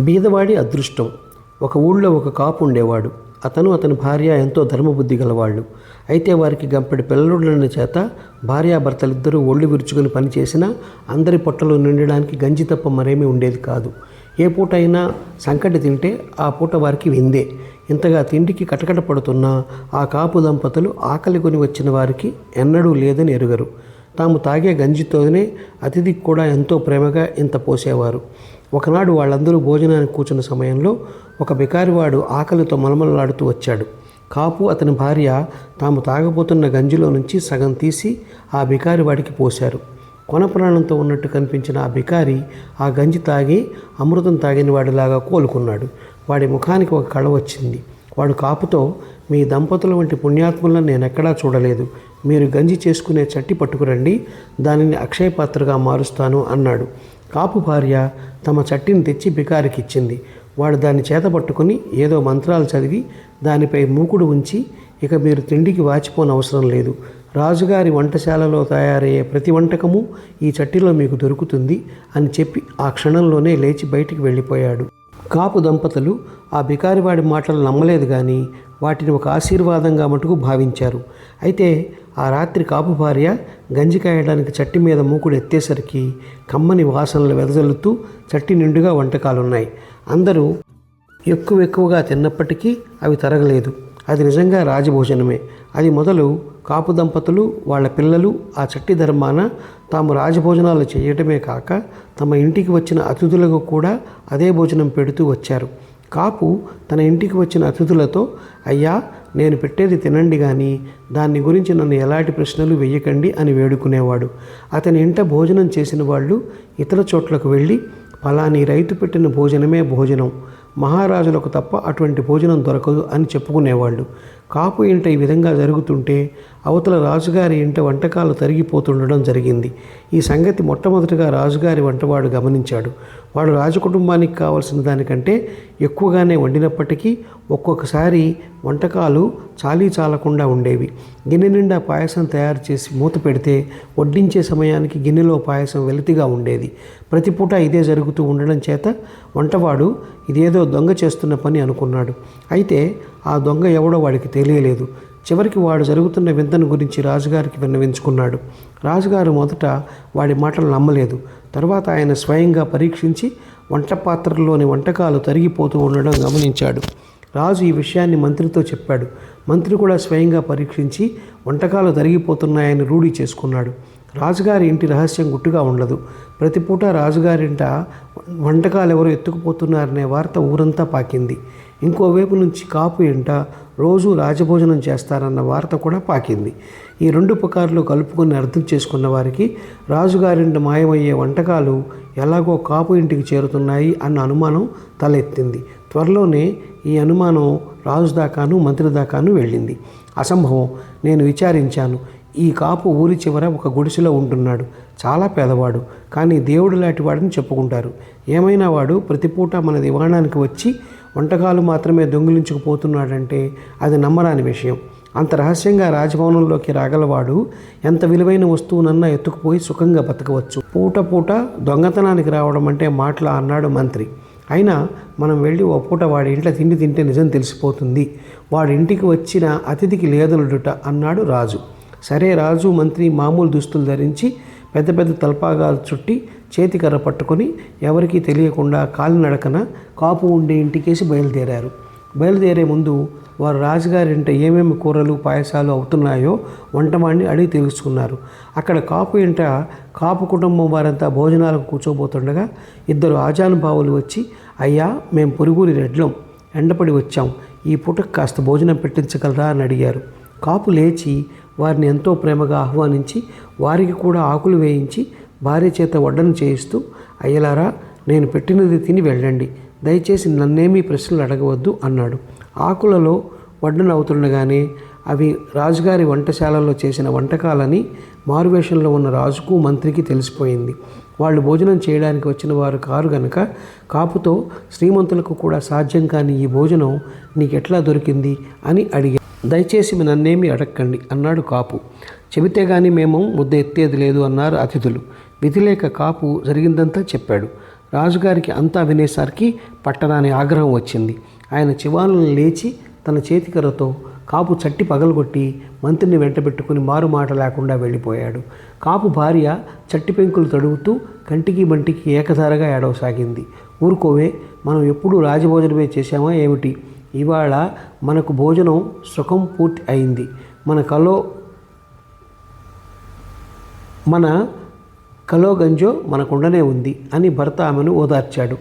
బీదవాడి అదృష్టం. ఒక ఊళ్ళో ఒక కాపు ఉండేవాడు. అతను అతని భార్య ఎంతో ధర్మబుద్ధి గలవాళ్ళు. అయితే వారికి గంపెడి పిల్లలున్న చేత భార్యాభర్తలిద్దరూ ఒళ్ళు విరుచుకుని పనిచేసినా అందరి పొట్టలు నిండడానికి గంజి తప్ప మరేమీ ఉండేది కాదు. ఏ పూట అయినా సంకటి తింటే ఆ పూట వారికి విందే. ఇంతగా తిండికి కటకట పడుతున్నా ఆ కాపు దంపతులు ఆకలి కొని వచ్చిన వారికి ఎన్నడూ లేదని ఎరుగరు. తాము తాగే గంజితోనే అతిథికి కూడా ఎంతో ప్రేమగా ఇంత పోసేవారు. ఒకనాడు వాళ్ళందరూ భోజనానికి కూర్చున్న సమయంలో ఒక బికారివాడు ఆకలితో మలమలలాడుతూ వచ్చాడు. కాపు అతని భార్య తాము తాగబోతున్న గంజిలో నుంచి సగం తీసి ఆ బికారి వాడికి పోశారు. కొన ప్రాణంతో ఉన్నట్టు కనిపించిన ఆ బికారి ఆ గంజి తాగి అమృతం తాగిన వాడిలాగా కోలుకున్నాడు. వాడి ముఖానికి ఒక కళ వచ్చింది. వాడు కాపుతో మీ దంపతుల వంటి పుణ్యాత్ములను నేను ఎక్కడా చూడలేదు. మీరు గంజి చేసుకునే చట్టి పట్టుకురండి. దానిని అక్షయపాత్రగా మారుస్తాను అన్నాడు. కాపు భార్య తమ చట్టిని తెచ్చి బికారికి ఇచ్చింది వాడు దాన్ని చేతపట్టుకుని ఏదో మంత్రాలు చదివి దానిపై మూకుడు ఉంచి ఇక మీరు తిండికి వాచిపోని అవసరం లేదు. రాజుగారి వంటశాలలో తయారయ్యే ప్రతి వంటకము ఈ చట్టిలో మీకు దొరుకుతుంది అని చెప్పి ఆ క్షణంలోనే లేచి బయటికి వెళ్ళిపోయాడు. కాపు దంపతులు ఆ బికారివాడి మాటలు నమ్మలేదు కానీ వాటిని ఒక ఆశీర్వాదంగా మటుకు భావించారు. అయితే ఆ రాత్రి కాపు భార్య గంజి కాయడానికి చట్టి మీద మూకుడు ఎత్తేసరికి కమ్మని వాసనలు వెదజల్లుతూ చట్టి నిండుగా వంటకాలున్నాయి. అందరూ ఎక్కువ ఎక్కువగా తిన్నప్పటికీ అవి తరగలేదు. అది నిజంగా రాజభోజనమే. అది మొదలు కాపు దంపతులు వాళ్ళ పిల్లలు ఆ చట్టి ధర్మాన తాము రాజభోజనాలు చేయటమే కాక తమ ఇంటికి వచ్చిన అతిథులకు కూడా అదే భోజనం పెడుతూ వచ్చారు. కాపు తన ఇంటికి వచ్చిన అతిథులతో అయ్యా నేను పెట్టేది తినండి కానీ దాన్ని గురించి నన్ను ఎలాంటి ప్రశ్నలు వెయ్యకండి అని వేడుకునేవాడు. అతని ఇంట భోజనం చేసిన వాళ్ళు ఇతర చోట్లకు వెళ్ళి ఫలాని రైతు పెట్టిన భోజనమే భోజనం. మహారాజులకు తప్ప అటువంటి భోజనం దొరకదు అని చెప్పుకునేవాళ్ళు. కాపు ఇంట ఈ విధంగా జరుగుతుంటే అవతల రాజుగారి ఇంట వంటకాలు తరిగిపోతుండడం జరిగింది. ఈ సంగతి మొట్టమొదటిగా రాజుగారి వంటవాడు గమనించాడు. వాడు రాజకుటుంబానికి కావలసిన దానికంటే ఎక్కువగానే వండినప్పటికీ ఒక్కొక్కసారి వంటకాలు చాలీ చాలకుండా ఉండేవి. గిన్నె నిండా పాయసం తయారు చేసి మూత పెడితే వడ్డించే సమయానికి గిన్నెలో పాయసం వెలితిగా ఉండేది. ప్రతి పూట ఇదే జరుగుతూ ఉండడం చేత వంటవాడు ఇదేదో దొంగ చేస్తున్న పని అనుకున్నాడు. అయితే ఆ దొంగ ఎవడో వాడికి తెలియలేదు. చివరికి వాడు జరుగుతున్న వింతను గురించి రాజుగారికి విన్నవించుకున్నాడు. రాజుగారు మొదట వాడి మాటలు నమ్మలేదు. తరువాత ఆయన స్వయంగా పరీక్షించి వంట పాత్రల్లోని వంటకాలు తరిగిపోతూ ఉండడం గమనించాడు. రాజు ఈ విషయాన్ని మంత్రితో చెప్పాడు. మంత్రి కూడా స్వయంగా పరీక్షించి వంటకాలు తరిగిపోతున్నాయని రూఢి చేసుకున్నాడు. రాజుగారి ఇంటి రహస్యం గుట్టుగా ఉండదు. ప్రతి పూట రాజుగారింట వంటకాలు ఎవరో ఎత్తుకుపోతున్నారనే వార్త ఊరంతా పాకింది. ఇంకోవైపు నుంచి కాపు ఎంట రోజు రాజభోజనం చేస్తారన్న వార్త కూడా పాకింది. ఈ రెండు పుకార్లు కలుపుకొని అర్థం చేసుకున్న వారికి రాజుగారింటి మాయమయ్యే వంటకాలు ఎలాగో కాపు ఇంటికి చేరుతున్నాయి అన్న అనుమానం తలెత్తింది. త్వరలోనే ఈ అనుమానం రాజు దాకాను మంత్రి దాకాను వెళ్ళింది. అసంభవం నేను విచారించాను. ఈ కాపు ఊరి చివర ఒక గుడిసెలో ఉంటున్నాడు. చాలా పేదవాడు. కానీ దేవుడు లాంటి వాడిని చెప్పుకుంటారు. ఏమైనా వాడు ప్రతిపూట మన దివాణానికి వచ్చి వంటకాలు మాత్రమే దొంగిలించుకుపోతున్నాడంటే అది నమ్మరాని విషయం. అంత రహస్యంగా రాజభవనంలోకి రాగలవాడు ఎంత విలువైన వస్తువునన్నా ఎత్తుకుపోయి సుఖంగా బతకవచ్చు. పూట పూట దొంగతనానికి రావడం అంటే మాటలా అన్నాడు మంత్రి. అయినా మనం వెళ్ళి ఓ పూట వాడి ఇంట్లో తిండి తింటే నిజం తెలిసిపోతుంది. వాడి ఇంటికి వచ్చిన అతిథికి లేదనుడుట అన్నాడు రాజు. సరే రాజు మంత్రి మామూలు దుస్తులు ధరించి పెద్ద పెద్ద తలపాగాలు చుట్టి చేతికర్ర పట్టుకొని ఎవరికీ తెలియకుండా కాలినడకన కాపు ఉండే ఇంటికేసి బయలుదేరారు. బయలుదేరే ముందు వారు రాజుగారింట ఏమేమి కూరలు పాయసాలు అవుతున్నాయో వంటవాడిని అడిగి తెలుసుకున్నారు. అక్కడ కాపు ఇంట కాపు కుటుంబం వారంతా భోజనాలకు కూర్చోబోతుండగా ఇద్దరు ఆజానుభావులు వచ్చి అయ్యా మేము పొరుగురి రెడ్లం ఎండపడి వచ్చాం. ఈ పూటకు కాస్త భోజనం పెట్టించగలరా? అని అడిగారు. కాపు లేచి వారిని ఎంతో ప్రేమగా ఆహ్వానించి వారికి కూడా ఆకులు వేయించి భార్య చేత వడ్డన చేయిస్తూ అయ్యలారా నేను పెట్టినది తిని వెళ్ళండి. దయచేసి నన్నేమీ ప్రశ్నలు అడగవద్దు అన్నాడు. ఆకులలో వడ్డన అవుతుండగానే అవి రాజుగారి వంటశాలలో చేసిన వంటకాలని మారువేషంలో ఉన్న రాజుకు మంత్రికి తెలిసిపోయింది. వాళ్ళు భోజనం చేయడానికి వచ్చిన వారు కారు గనక కాపుతో శ్రీమంతులకు కూడా సాధ్యం కాని ఈ భోజనం నీకెట్లా దొరికింది? అని అడిగారు. దయచేసి నన్నేమీ అడక్కండి అన్నాడు కాపు. చెబితే గాని మేము ముద్ద ఎత్తేది లేదు అన్నారు అతిథులు. విధిలేక కాపు జరిగిందంతా చెప్పాడు. రాజుగారికి అంతా వినేసరికి పట్టరాని ఆగ్రహం వచ్చింది. ఆయన చివాలను లేచి తన చేతికర్రతో కాపు చట్టి పగలగొట్టి మంత్రిని వెంటబెట్టుకుని మారు మాట లేకుండా వెళ్ళిపోయాడు. కాపు భార్య చట్టి పెంకులు తడుగుతూ కంటికి బంటికి ఏకధారగా ఏడవసాగింది. ఊరుకోవే మనం ఎప్పుడూ రాజభోజనమే చేశామా ఏమిటి? ఇవాళ మనకు భోజనం సుఖం పూర్తి అయింది. మన కలో మన కలోగంజో మనకుండనే ఉంది అని భర్త ఆమెను ఓదార్చాడు.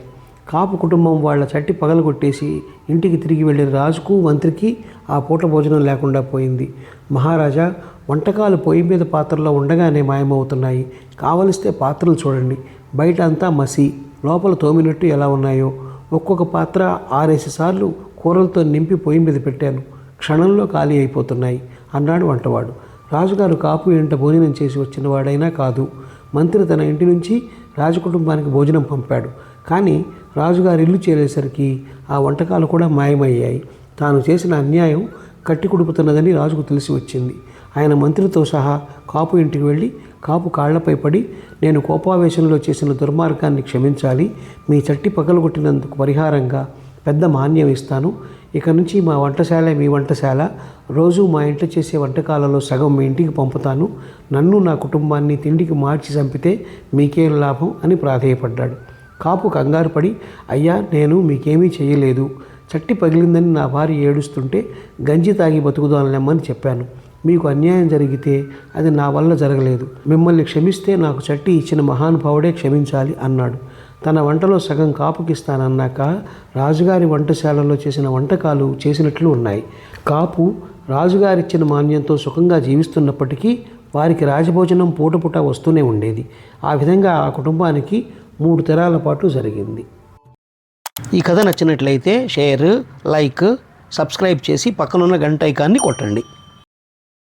కాపు కుటుంబం వాళ్ళ చట్టి పగలగొట్టేసి ఇంటికి తిరిగి వెళ్ళిన రాజుకు మంత్రికి ఆ పూట భోజనం లేకుండా పోయింది. మహారాజా వంటకాలు పొయ్యి మీద పాత్రలో ఉండగానే మాయమవుతున్నాయి. కావలిస్తే పాత్రలు చూడండి. బయట అంతా మసి లోపల తోమినట్టు ఎలా ఉన్నాయో. ఒక్కొక్క పాత్ర ఆరేసి సార్లు కూరలతో నింపి పొయ్యి మీద పెట్టాను. క్షణంలో ఖాళీ అయిపోతున్నాయి అన్నాడు వంటవాడు. రాజుగారు కాపు ఇంట భోజనం చేసి వచ్చిన వాడైనా కాదు. మంత్రి తన ఇంటి నుంచి రాజకుటుంబానికి భోజనం పంపాడు. కానీ రాజుగారు ఇల్లు చేరేసరికి ఆ వంటకాలు కూడా మాయమయ్యాయి. తాను చేసిన అన్యాయం కట్టి కుడుపుతున్నదని రాజుకు తెలిసి వచ్చింది. ఆయన మంత్రితో సహా కాపు ఇంటికి వెళ్ళి కాపు కాళ్ళపై పడి నేను కోపావేశంలో చేసిన దుర్మార్గాన్ని క్షమించాలి. మీ చట్టి పగలగొట్టినందుకు పరిహారంగా పెద్ద మాన్యం ఇస్తాను. ఇక నుంచి మా వంటశాల మీ వంటశాల. రోజు మా ఇంట్లో చేసే వంటకాలలో సగం మీ ఇంటికి పంపుతాను. నన్ను నా కుటుంబాన్ని తిండికి మార్చి చంపితే మీకేం లాభం అని ప్రాధేయపడ్డాడు. కాపు కంగారు పడి అయ్యా నేను మీకేమీ చేయలేదు చట్టి పగిలిందని నా భార్య ఏడుస్తుంటే గంజి తాగి బతుకుదానులేమని చెప్పాను. మీకు అన్యాయం జరిగితే అది నా వల్ల జరగలేదు. మిమ్మల్ని క్షమిస్తే నాకు చట్టి ఇచ్చిన మహానుభావుడే క్షమించాలి అన్నాడు. తన వంటలో సగం కాపుకిస్తానన్నాక రాజుగారి వంటశాలలో చేసిన వంటకాలు చేసినట్లు ఉన్నాయి. కాపు రాజుగారిచ్చిన మాన్యంతో సుఖంగా జీవిస్తున్నప్పటికీ వారికి రాజభోజనం పూట పూట వస్తూనే ఉండేది. ఆ విధంగా ఆ కుటుంబానికి మూడు తరాల పాటు జరిగింది. ఈ కథ నచ్చినట్లయితే షేర్ లైక్ సబ్స్క్రైబ్ చేసి పక్కనున్న గంట ఐకాన్ని కొట్టండి.